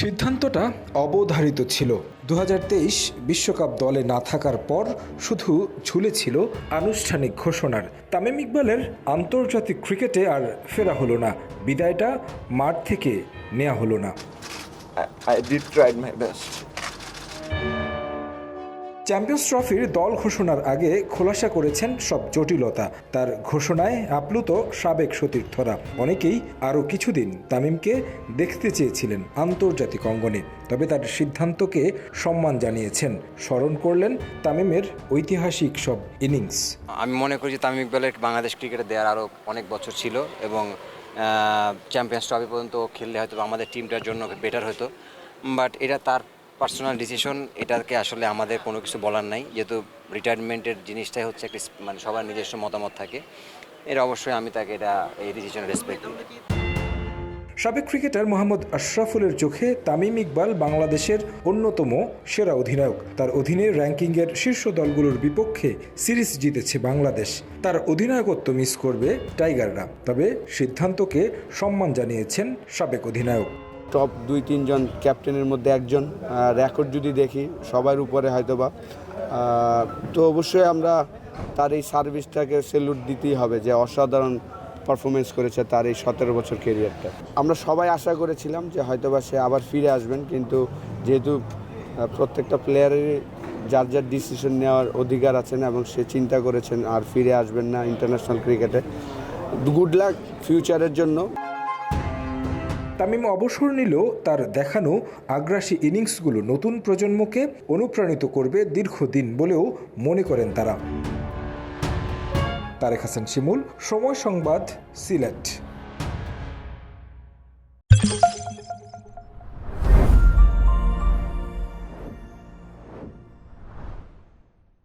সিদ্ধান্তটা অবধারিত ছিল। দু বিশ্বকাপ দলে না থাকার পর শুধু ঝুলেছিল আনুষ্ঠানিক ঘোষণার। তামিম ইকবালের আন্তর্জাতিক ক্রিকেটে আর ফেরা হলো না। বিদায়টা মাঠ থেকে নেওয়া হলো না। I, I did try my best. Champions ট্রফির দল ঘোষণার আগে খোলাসা করেছেন সব জটিলতা। তার ঘোষণায় আপ্লুত সাবেক সতীর্থরা। অনেকেই আরও কিছুদিন তামিমকে দেখতে চেয়েছিলেন আন্তর্জাতিক অঙ্গনে। তবে তার সিদ্ধান্তকে সম্মান জানিয়েছেন। স্মরণ করলেন তামিমের ঐতিহাসিক সব ইনিংস। আমি মনে করি যে তামিম ইকবালের বাংলাদেশ ক্রিকেটে দেওয়ার আরও অনেক বছর ছিল এবং চ্যাম্পিয়ন্স ট্রফি পর্যন্ত খেললে হয়তো আমাদের টিমটার জন্য বেটার হতো। বাট এটা তার পার্সোনাল ডিসিশন এটাকে আসলে আমাদের কোনো কিছু বলার নাই। যেহেতু রিটায়ারমেন্টের জিনিসটাই হচ্ছে একটি মানে সবার নিজস্ব মতামত থাকে, এর অবশ্যই আমি তাকে এটা, এই ডিসিশনে রেসপেক্ট করি সাবেক ক্রিকেটার মোহাম্মদ আশরাফুলের চোখে তামিম ইকবাল বাংলাদেশের অন্যতম সেরা অধিনায়ক। তার অধীনে র্যাঙ্কিংয়ের শীর্ষ দলগুলোর বিপক্ষে সিরিজ জিতেছে বাংলাদেশ। তার অধিনায়কত্ব মিস করবে টাইগাররা, তবে সিদ্ধান্তকে সম্মান জানিয়েছেন সাবেক অধিনায়ক। টপ দুই, তিনজন ক্যাপ্টেনের মধ্যে একজন। রেকর্ড যদি দেখি, সবার উপরে হয়তোবা। তো অবশ্যই আমরা তার এই সার্ভিসটাকে সেলুট দিতেই হবে যে অসাধারণ পারফরমেন্স করেছে তার এই সতেরো বছর কেরিয়ারটা আমরা সবাই আশা করেছিলাম যে হয়তোবা সে আবার ফিরে আসবেন, কিন্তু যেহেতু প্রত্যেকটা প্লেয়ারেরই যার যার ডিসিশন নেওয়ার অধিকার আছেন এবং সে চিন্তা করেছেন, আর ফিরে আসবেন না ইন্টারন্যাশনাল ক্রিকেটে গুড লাক ফিউচারের জন্য। তামিম অবসর নিলেও তার দেখানো আগ্রাসী ইনিংসগুলো নতুন প্রজন্মকে অনুপ্রাণিত করবে দীর্ঘদিন বলেও মনে করেন তারা। তারেক হাসান শিমুল, সময় সংবাদ, সিলেট।